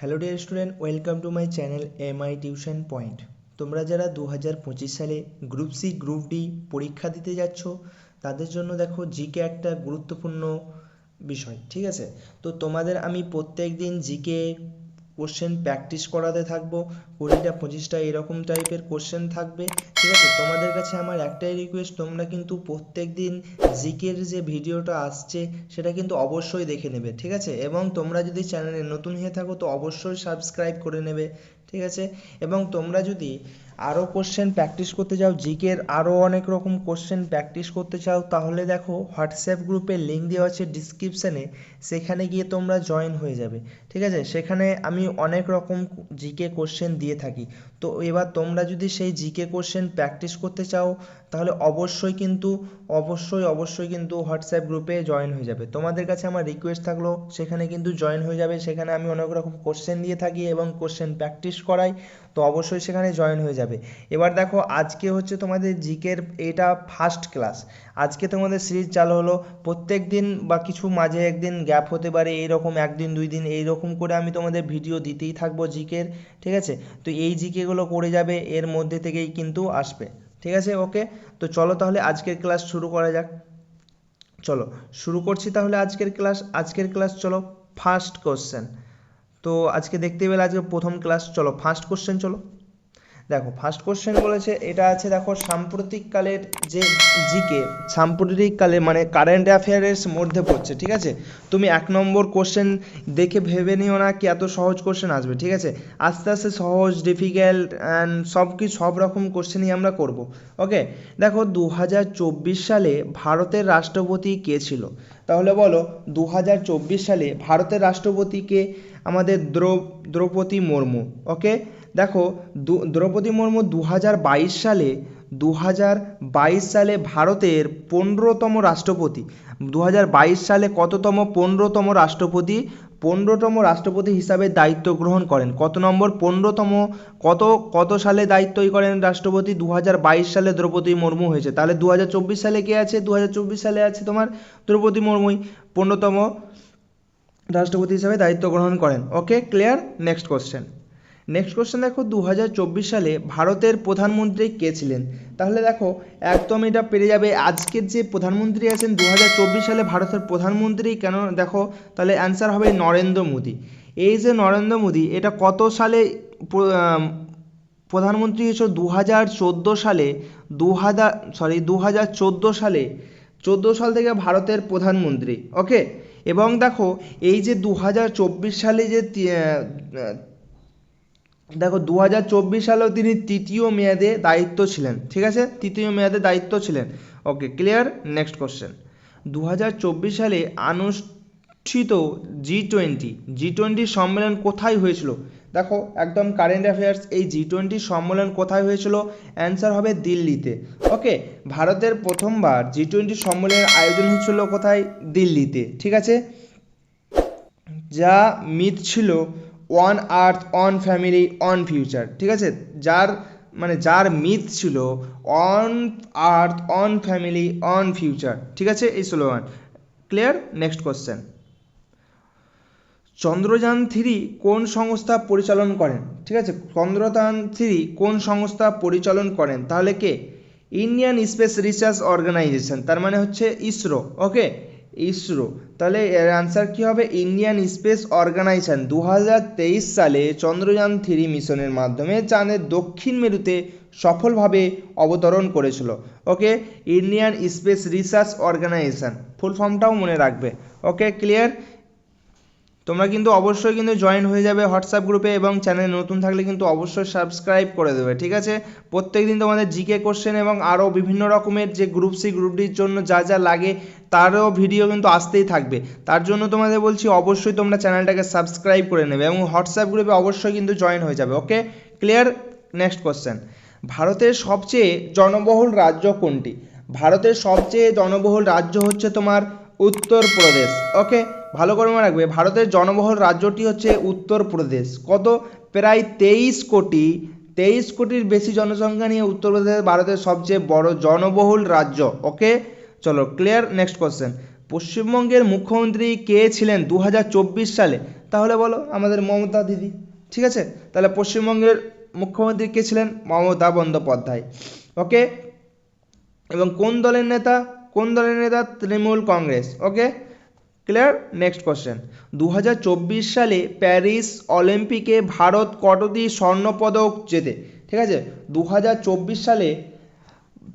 Hello dear student welcome to my channel M I tuition point তোমরা যারা দু হাজার পঁচিশ সালে গ্রুপ সি গ্রুপ ডি পরীক্ষা দিতে যাচ্ছ, তাদের জন্য দেখো জিকে একটা গুরুত্বপূর্ণ বিষয়, ঠিক আছে? তো তোমাদের আমি প্রত্যেক দিন জিকে কোশ্চেন প্র্যাকটিস করাতে থাকব, কুড়িটা পঁচিশটা এরকম টাইপের কোশ্চেন থাকবে। ঠিক আছে? তোমাদের কাছে আমার একটাই রিকোয়েস্ট তোমরা কিন্তু প্রত্যেক দিন জিকের যে ভিডিওটা আসছে, সেটা কিন্তু অবশ্যই দেখে নেবে, ঠিক আছে? এবং তোমরা যদি চ্যানেলে নতুন হয়ে থাকো, তো অবশ্যই সাবস্ক্রাইব করে নেবে, ঠিক আছে? এবং তোমরা যদি আরও কোশ্চেন প্র্যাকটিস করতে চাও জিকের আরও অনেক রকম কোশ্চেন প্র্যাকটিস করতে চাও, তাহলে দেখো হোয়াটসঅ্যাপ গ্রুপের লিঙ্ক দেওয়া আছে ডিসক্রিপশানে সেখানে গিয়ে তোমরা জয়েন হয়ে যাবে, ঠিক আছে? সেখানে আমি অনেক রকম জিকে কোশ্চেন দিয়ে থাকি, তো এবার তোমরা যদি সেই জিকে কোশ্চেন প্র্যাকটিস করতে চাও, তাহলে অবশ্যই কিন্তু, অবশ্যই অবশ্যই কিন্তু হোয়াটসঅ্যাপ গ্রুপে জয়েন হয়ে যাবে। তোমাদের কাছে আমার রিকোয়েস্ট থাকল, সেখানে কিন্তু জয়েন হয়ে যাবে, সেখানে আমি অনেক রকম কোশ্চেন দিয়ে থাকি এবং কোশ্চেন প্র্যাকটিস করাই, তো অবশ্যই সেখানে জয়েন হয়ে যাবে। এবার দেখো, আজকে হচ্ছে তোমাদের জিকের এটা ফার্স্ট ক্লাস আজকে তোমাদের সিরিজ চালু হলো, প্রত্যেক দিন বা কিছু মাঝে একদিন গ্যাপ হতে পারে, এইরকম একদিন, দুই দিন, এইরকম করে আমি তোমাদের ভিডিও দিতেই থাকব জিকের, ঠিক আছে? তো এই জিকেগুলো করে যাবে, এর মধ্যে থেকেই কিন্তু আসবে, ঠিক আছে? ওকে তো চলো তাহলে আজকের ক্লাস শুরু করা যাক। চলো, শুরু করছি তাহলে আজকের ক্লাস আজকের ক্লাস চলো ফার্স্ট কোশ্চেন তো আজকে দেখতে পেলে আজকে প্রথম ক্লাস চলো ফার্স্ট কোশ্চেন চলো। দেখো ফার্স্ট কোশ্চেন বলেছে, এটা আছে দেখো সাম্প্রতিককালের যে জিকে সাম্প্রতিককালে মানে কারেন্ট অ্যাফেয়ারের মধ্যে পড়ছে, ঠিক আছে? তুমি এক নম্বর কোশ্চেন দেখে ভেবে নিও না কি এত সহজ কোশ্চেন আসবে, ঠিক আছে? আস্তে আস্তে সহজ ডিফিকাল্ট অ্যান্ড সব কি, সব রকম কোশ্চেনই আমরা করব ওকে দেখো দু হাজার চব্বিশ সালে ভারতের রাষ্ট্রপতি কে ছিল? তাহলে বলো দু হাজার চব্বিশ সালে ভারতের রাষ্ট্রপতি কে? আমাদের দ্রৌ দ্রৌপদী মুর্মু ওকে দেখো দ্রৌপদী মুর্মু দু হাজার বাইশ সালে দু হাজার বাইশ সালে ভারতের পনেরোতম রাষ্ট্রপতি। দু হাজার বাইশ সালে কততম পনেরোতম রাষ্ট্রপতি? পনেরোতম রাষ্ট্রপতি হিসাবে দায়িত্ব গ্রহণ করেন। কত নম্বর? পনেরোতম। কত কত সালে দায়িত্বই করেন রাষ্ট্রপতি? দু হাজার বাইশ সালে দ্রৌপদী মুর্মু হয়েছে। তাহলে দু হাজার চব্বিশ সালে কে আছে? দু হাজার চব্বিশ সালে আছে তোমার দ্রৌপদী মুর্মুই। পনেরোতম রাষ্ট্রপতি হিসাবে দায়িত্ব গ্রহণ করেন। Okay clear next question next question দেখো দু হাজার চব্বিশ সালে ভারতের প্রধানমন্ত্রী কে ছিলেন? তাহলে দেখো, একদম এটা পেরে যাবে আজকের যে প্রধানমন্ত্রী আছেন দু হাজার চব্বিশ সালে ভারতের প্রধানমন্ত্রী কেন? দেখো, তাহলে অ্যান্সার হবে নরেন্দ্র মোদী। এই যে নরেন্দ্র মোদী, এটা কত সালে প্রধানমন্ত্রী হয়েছিল? দু হাজার চোদ্দ সালে দু হাজার সরি দু হাজার চোদ্দ সালে, চোদ্দ সাল থেকে ভারতের প্রধানমন্ত্রী ওকে এবং দেখো, এই যে দু হাজার চব্বিশ সালে যে দেখো দু হাজার চব্বিশ সালেও তিনি তৃতীয় মেয়াদে দায়িত্ব ছিলেন, ঠিক আছে? তৃতীয় মেয়াদে দায়িত্ব ছিলেন। ওকে ক্লিয়ার নেক্সট কোশ্চেন দু হাজার চব্বিশ সালে অনুষ্ঠিত জি টোয়েন্টি জি টোয়েন্টি সম্মেলন কোথায় হয়েছিল? দেখো, একদম কারেন্ট অ্যাফেয়ার্স এই জি টোয়েন্টি সম্মেলন কোথায় হয়েছিল? অ্যান্সার হবে দিল্লিতে। ওকে ভারতের প্রথমবার জি টোয়েন্টি সম্মেলনের আয়োজন হচ্ছিল কোথায়? দিল্লিতে, ঠিক আছে? যা মিথ ছিল one earth on family on future ঠিক আছে? যার মানে যার মিথ ছিল on earth on family on future ঠিক আছে? এই slogan clear next question Chandrayaan three কোন সংস্থা পরিচালন করেন? ঠিক আছে? চন্দ্রযান থ্রি কোন সংস্থা পরিচালন করেন? তাহলে কে? ইন্ডিয়ান স্পেস রিসার্চ অর্গানাইজেশন তার মানে হচ্ছে ইসরো ওকে ইসরো। তাহলে এর আনসার কী হবে? ইন্ডিয়ান স্পেস অর্গানাইজেশন দু হাজার তেইশ সালে চন্দ্রযান থ্রি মিশনের মাধ্যমে চাঁদের দক্ষিণ মেরুতে সফলভাবে অবতরণ করেছিল। Okay Indian space research organisation full ফর্মটাও মনে রাখবে। ওকে ক্লিয়ার তোমরা কিন্তু অবশ্যই কিন্তু জয়েন হয়ে যাবে হোয়াটসঅ্যাপ গ্রুপে এবং চ্যানেল নতুন থাকলে কিন্তু অবশ্যই সাবস্ক্রাইব করে দেবে, ঠিক আছে? প্রত্যেক দিন তোমাদের জিকে কোশ্চেন এবং আরও বিভিন্ন রকমের যে গ্রুপ সি গ্রুপ ডির জন্য যা যা লাগে, তারও ভিডিও কিন্তু আসতেই থাকবে। তার জন্য তোমাদের বলছি, অবশ্যই তোমরা চ্যানেলটাকে সাবস্ক্রাইব করে নেবে এবং হোয়াটসঅ্যাপ গ্রুপে অবশ্যই কিন্তু জয়েন হয়ে যাবে ওকে ক্লিয়ার নেক্সট কোশ্চেন ভারতের সবচেয়ে জনবহুল রাজ্য কোনটি? ভারতের সবচেয়ে জনবহুল রাজ্য হচ্ছে তোমার উত্তরপ্রদেশ ওকে ভালো করে মনে রাখবে, ভারতের জনবহুল রাজ্যটি হচ্ছে উত্তরপ্রদেশ। কত? প্রায় তেইশ কোটি, তেইশ কোটির বেশি জনসংখ্যা নিয়ে উত্তরপ্রদেশ ভারতের সবচেয়ে বড় জনবহুল রাজ্য। ওকে চলো ক্লিয়ার নেক্সট কোশ্চেন পশ্চিমবঙ্গের মুখ্যমন্ত্রী কে ছিলেন দু হাজার চব্বিশ সালে? তাহলে বলো, আমাদের মমতা দিদি। ঠিক আছে? তাহলে পশ্চিমবঙ্গের মুখ্যমন্ত্রী কে ছিলেন? মমতা বন্দ্যোপাধ্যায়। ওকে এবং কোন দলের নেতা? কোন দলের নেতা? Trinamool Congress. Okay clear next question দু হাজার চব্বিশ সালে প্যারিস অলিম্পিকে ভারত কতটি স্বর্ণপদক জেতে? ঠিক আছে? দু হাজার চব্বিশ সালে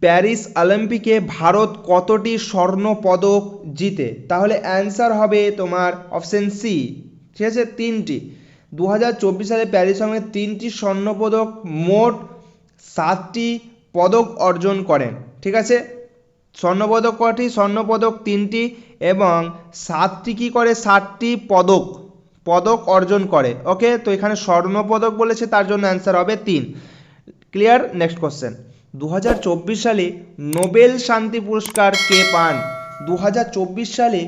প্যারিস অলিম্পিকে ভারত কতটি স্বর্ণ পদক জিতে? তাহলে অ্যান্সার হবে তোমার অপশন সি ঠিক আছে? তিনটি। দু হাজার চব্বিশ সালে প্যারিস অলিম্পিকে তিনটি স্বর্ণপদক মোট সাতটি পদক অর্জন করেন। ঠিক আছে? স্বর্ণপদক কটি? স্বর্ণপদক তিনটি এবং সাতটি কি করে? সাতটি পদক পদক অর্জন করে। ওকে তো এখানে স্বর্ণপদক বলেছে, তার জন্য অ্যান্সার হবে তিন। ক্লিয়ার নেক্সট কোশ্চেন দু হাজার চব্বিশ সালে নোবেল শান্তি পুরস্কার কে পান? দু হাজার চব্বিশ সালে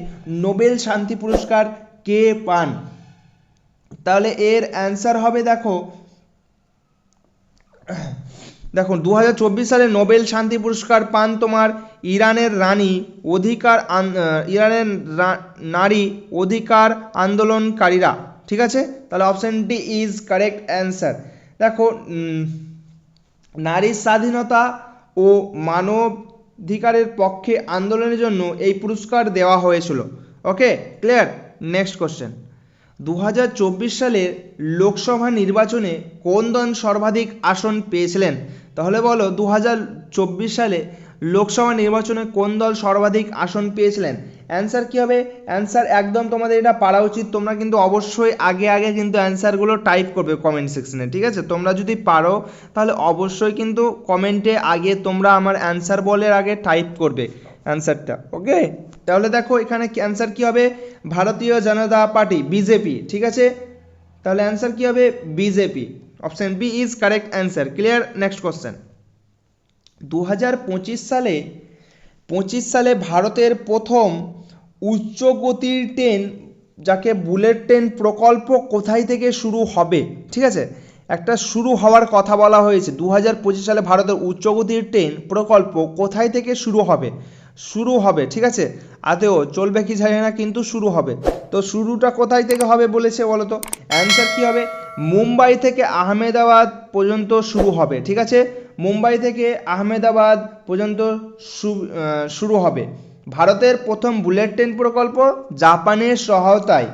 নোবেল শান্তি পুরস্কার কে পান? তাহলে এর অ্যান্সার হবে, দেখো। দেখুন দু সালে নোবেল শান্তি পুরস্কার পান তোমার ইরানের রানী অধিকার ইরানের নারী অধিকার আন্দোলনকারীরা। ঠিক আছে? তাহলে অপশানটি ইজ কারেক্ট অ্যান্সার দেখো নারীর স্বাধীনতা ও মানবাধিকারের পক্ষে আন্দোলনের জন্য এই পুরস্কার দেওয়া হয়েছিল। ওকে ক্লিয়ার নেক্সট কোশ্চেন দু সালের লোকসভা নির্বাচনে কোন দল সর্বাধিক আসন পেয়েছিলেন? তাহলে বলো দু হাজার চব্বিশ সালে লোকসভা নির্বাচনে কোন দল সর্বাধিক আসন পেয়েছিলেন? অ্যান্সার কী হবে? অ্যান্সার একদম তোমাদের এটা পারা উচিত। তোমরা কিন্তু অবশ্যই আগে আগে কিন্তু অ্যান্সারগুলো টাইপ করবে কমেন্ট সেকশনে ঠিক আছে? তোমরা যদি পারো, তাহলে অবশ্যই কিন্তু কমেন্টে আগে তোমরা আমার অ্যান্সার বলের আগে টাইপ করবে অ্যান্সারটা ওকে তাহলে দেখো এখানে অ্যান্সার কী হবে? ভারতীয় জনতা পার্টি বিজেপি ঠিক আছে? তাহলে অ্যান্সার কী হবে? BJP option B is correct answer clear next question দু হাজার পঁচিশ সালে পঁচিশ সালে ভারতের প্রথম উচ্চ গতির ট্রেন, যাকে বুলেট ট্রেন প্রকল্প কোথায় থেকে শুরু হবে? ঠিক আছে? একটা শুরু হওয়ার কথা বলা হয়েছে। দু হাজার পঁচিশ সালে ভারতের উচ্চ গতির ট্রেন প্রকল্প কোথায় থেকে শুরু হবে? শুরু হবে, ঠিক আছে? আদেও চলবে কি জানি না, কিন্তু শুরু হবে। তো শুরুটা কোথায় থেকে হবে বলেছে বলো তো? অ্যান্সার কী হবে? মুম্বাই থেকে আহমেদাবাদ পর্যন্ত শুরু হবে, ঠিক আছে? মুম্বাই থেকে আহমেদাবাদ পর্যন্ত শুরু হবে। ভারতের প্রথম বুলেট ট্রেন প্রকল্প জাপানের সহায়তায়।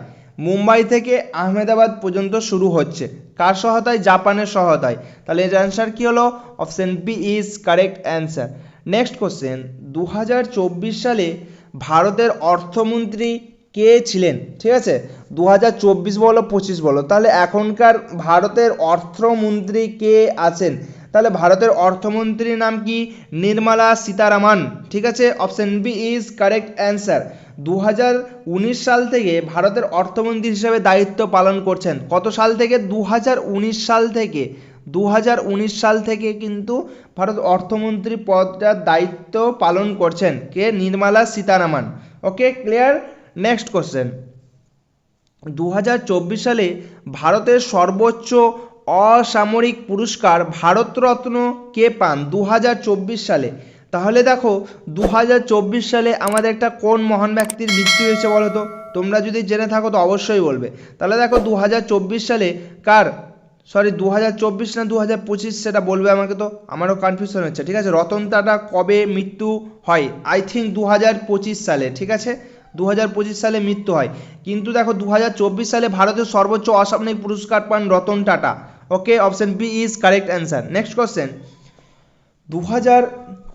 মুম্বাই থেকে আহমেদাবাদ পর্যন্ত শুরু হচ্ছে। কার সহায়তায়? জাপানের সহায়তায়। তাহলে এর অ্যান্সার কী হলো? Option B is correct answer next question দু হাজার চব্বিশ সালে ভারতের অর্থমন্ত্রী কে ছিলেন? ঠিক আছে? দু হাজার চব্বিশ বলো, পঁচিশ বলো। তাহলে এখনকার ভারতের অর্থমন্ত্রী কে আছেন? তাহলে ভারতের অর্থমন্ত্রীর নাম কি? নির্মলা সীতারামন। ঠিক আছে? Option B is correct answer. দু হাজার উনিশ সাল থেকে ভারতের অর্থমন্ত্রী হিসেবে দায়িত্ব পালন করছেন। কত সাল থেকে? দু হাজার উনিশ সাল থেকে। দু হাজার উনিশ সাল থেকে কিন্তু ভারত অর্থমন্ত্রী পদটার দায়িত্ব পালন করছেন কে? Nirmala Sitharaman. Okay? Clear? Next question. দু হাজার চব্বিশ সালে ভারতের সর্বোচ্চ অসামরিক পুরস্কার ভারতরত্ন কে পান দু হাজার চব্বিশ সালে? তাহলে দেখো দু হাজার চব্বিশ সালে আমাদের একটা কোন মহান ব্যক্তির মৃত্যু হয়েছে বলো তো? তোমরা যদি জেনে থাকো তো অবশ্যই বলবে। তাহলে দেখো দু হাজার চব্বিশ সালে কার? সরি দু হাজার চব্বিশ না দু হাজার পঁচিশ সেটা বলবে আমাকে তো? আমারও কনফিউশন হচ্ছে, ঠিক আছে? রতন টাটা কবে মৃত্যু হয়? আই থিঙ্ক দু হাজার পঁচিশ সালে, ঠিক আছে? দু হাজার পঁচিশ সালে মৃত্যু হয়। কিন্তু দেখো দু হাজার চব্বিশ সালে ভারতের সর্বোচ্চ অসামরিক পুরস্কার পান Ratan Tata okay option B is correct answer next question দু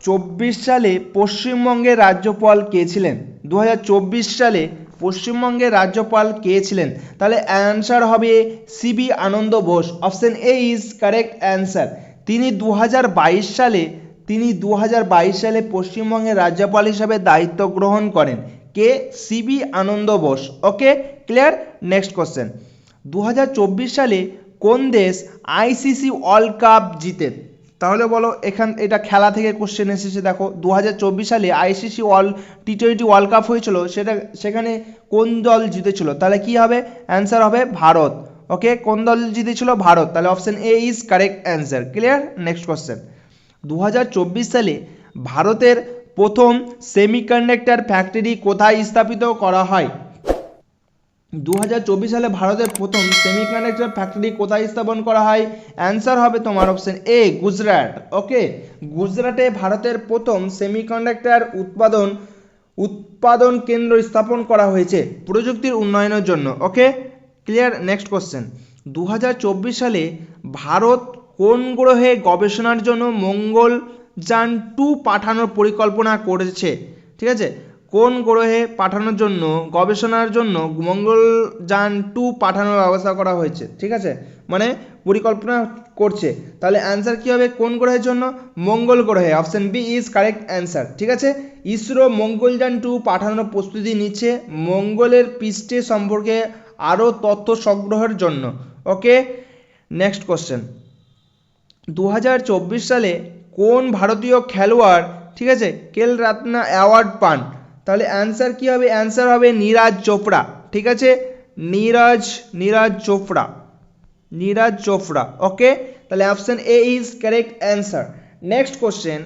চব্বিশ সালে পশ্চিমবঙ্গের রাজ্যপাল কে ছিলেন? দু হাজার চব্বিশ সালে পশ্চিমবঙ্গের রাজ্যপাল কে ছিলেন? তাহলে অ্যান্সার হবে C V Ananda Bose. Option A is correct answer তিনি দু হাজার বাইশ সালে, তিনি দু হাজার বাইশ সালে পশ্চিমবঙ্গের রাজ্যপাল হিসাবে দায়িত্ব গ্রহণ করেন। কে? C V Ananda Bose. Okay clear next question দু হাজার চব্বিশ সালে কোন দেশ আইসিসি ওয়ার্ল্ড কাপ জিতে? তাহলে বলো, এখান, এটা খেলা থেকে কোশ্চেন এসেছে, দেখো দু হাজার চব্বিশ সালে ICC world, T twenty world cup হয়েছিল, সেটা, সেখানে কোন দল জিতেছিল? তাহলে কি হবে? অ্যান্সার হবে ভারত। ওকে কোন দল জিতেছিল? ভারত। তাহলে option A is correct answer clear next question দু হাজার চব্বিশ সালে ভারতের প্রথম সেমিকন্ডাক্টর ফ্যাক্টরি কোথায় স্থাপিত করা হয়? দু হাজার চব্বিশ সালে ভারতের প্রথম সেমিকন্ডাক্টর ফ্যাক্টরি কোথায় স্থাপন করা হয়? অ্যান্সার হবে তোমার অপশন এ গুজরাট। ওকে গুজরাটে ভারতের প্রথম সেমিকন্ডাক্টর উৎপাদন উৎপাদন কেন্দ্র স্থাপন করা হয়েছে প্রযুক্তির উন্নয়নের জন্য। ওকে ক্লিয়ার নেক্সট কোশ্চেন দু হাজার চব্বিশ সালে ভারত কোন গ্রহে গবেষণার জন্য মঙ্গলযান টু পাঠানোর পরিকল্পনা করেছে? ঠিক আছে? কোন গ্রহে পাঠানোর জন্য, গবেষণার জন্য মঙ্গলযান টু পাঠানোর ব্যবস্থা করা হয়েছে, ঠিক আছে? মানে পরিকল্পনা করছে। তাহলে অ্যান্সার কী হবে? কোন গ্রহের জন্য? মঙ্গল গ্রহে। Option B is correct answer ঠিক আছে? ইসরো মঙ্গলযান টু পাঠানোর প্রস্তুতি নিচ্ছে মঙ্গলের পৃষ্ঠে সম্পর্কে আরও তথ্য সংগ্রহের জন্য। ওকে নেক্সট কোশ্চেন দু সালে কোন ভারতীয় খেলোয়াড়, ঠিক আছে? কেল রাত্না অ্যাওয়ার্ড পান? তাহলে অ্যান্সার কী হবে? অ্যান্সার হবে নীরাজ চোপড়া ঠিক আছে? নীরাজ নীরাজ চোপড়া নীরাজ চোপড়া ওকে তাহলে option A is correct answer next question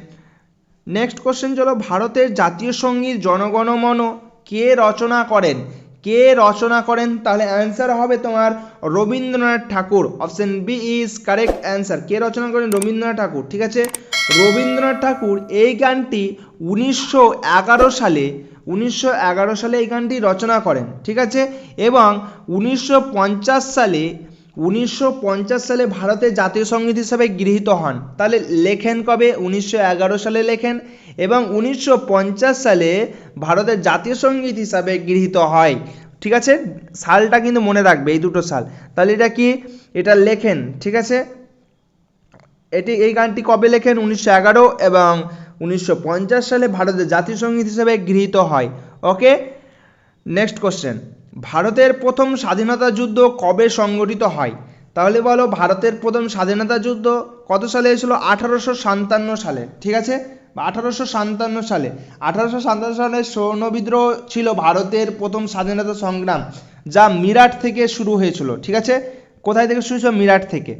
next question চলো ভারতের জাতীয় সংগীত জনগণমন কে রচনা করেন? কে রচনা করেন, তাহলে অ্যান্সার হবে তোমার Rabindranath Tagore. Option B is correct answer কে রচনা করেন? রবীন্দ্রনাথ ঠাকুর, ঠিক আছে? রবীন্দ্রনাথ ঠাকুর, এই গানটি উনিশশো এগারো সালে, উনিশশো এগারো সালে এই গানটি রচনা করেন, ঠিক আছে? এবং উনিশশো পঞ্চাশ সালে উনিশশো পঞ্চাশ সালে ভারতের জাতীয় সংগীত হিসাবে গৃহীত হন। তাহলে লেখেন কবে? উনিশশো এগারো সালে লেখেন এবং উনিশশো পঞ্চাশ সালে ভারতের জাতীয় সংগীত হিসাবে গৃহীত হয়। ঠিক আছে? সালটা কিন্তু মনে রাখবে এই দুটো সাল। তাহলে এটা কি? এটা লেখেন, ঠিক আছে? এটি, এই গানটি কবে লেখেন? উনিশশো এগারো এবং উনিশশো পঞ্চাশ সালে ভারতের জাতীয় সংগীত হিসাবে গৃহীত হয়। ওকে? Next question. ভারতের প্রথম স্বাধীনতা যুদ্ধ কবে সংগঠিত হয়? তাহলে বলো ভারতের প্রথম স্বাধীনতা যুদ্ধ কত সালে হয়েছিল? আঠারোশো সাতান্ন সালে, ঠিক আছে? আঠারোশো সাতান্ন সালে। আঠারোশো সাতান্ন সালে সৌর্ণ বিদ্রোহ ছিল ভারতের প্রথম স্বাধীনতা সংগ্রাম, যা মিরাট থেকে শুরু হয়েছিল, ঠিক আছে? কোথায় থেকে শুরু হয়েছিল? মিরাট থেকে।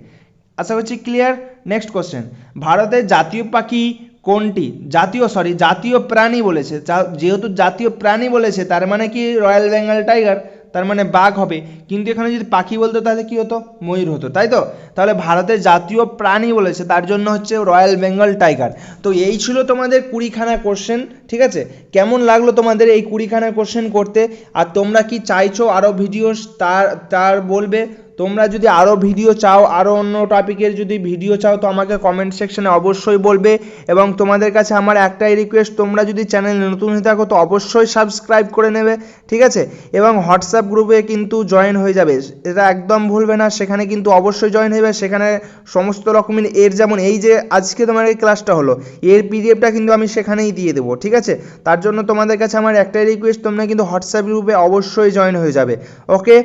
আশা করছি ক্লিয়ার নেক্সট কোশ্চেন ভারতের জাতীয় পাখি কোনটি? জাতীয় সরি জাতীয় প্রাণী বলেছে। যেহেতু জাতীয় প্রাণী বলেছে, তার মানে কি রয়্যাল বেঙ্গল টাইগার? তার মানে বাঘ হবে। কিন্তু এখানে যদি পাখি বলতো, তাহলে কি হতো? ময়ূর হতো, তাই তো? তাহলে ভারতের জাতীয় প্রাণী বলেছে, তার জন্য হচ্ছে রয়্যাল বেঙ্গল টাইগার। তো এই ছিল তোমাদের কুড়িখানা কোশ্চেন ঠিক আছে? কেমন লাগল তোমাদের এই কুড়িখানা কোশ্চেন করতে? আর তোমরা কি চাইছো আরও ভিডিও তার তার বলবে? তোমরা যদি আরও ভিডিও চাও আরও অন্য টপিকের যদি ভিডিও চাও, তো আমাকে কমেন্ট সেকশনে অবশ্যই বলবে। এবং তোমাদের কাছে আমার একটাই রিকোয়েস্ট তোমরা যদি চ্যানেলে নতুন হয়ে থাকো, তো অবশ্যই সাবস্ক্রাইব করে নেবে, ঠিক আছে? এবং হোয়াটসঅ্যাপ গ্রুপে কিন্তু জয়েন হয়ে যাবে। এটা একদম ভুলবে না, সেখানে কিন্তু অবশ্যই জয়েন হয়ে যাবে সেখানে সমস্ত রকমের এর যেমন, এই যে আজকে তোমার এই ক্লাসটা হলো, এর পিডিএফটা কিন্তু আমি সেখানেই দিয়ে দেবো, ঠিক আছে? তার জন্য তোমাদের কাছে আমার একটাই রিকোয়েস্ট তোমরা কিন্তু হোয়াটসঅ্যাপ গ্রুপে অবশ্যই জয়েন হয়ে যাবে ওকে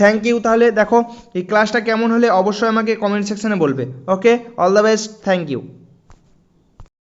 থ্যাংক ইউ তাহলে দেখো, এই ক্লাসটা কেমন হলে অবশ্যই আমাকে কমেন্ট সেকশনে বলবে। Okay all the best thank you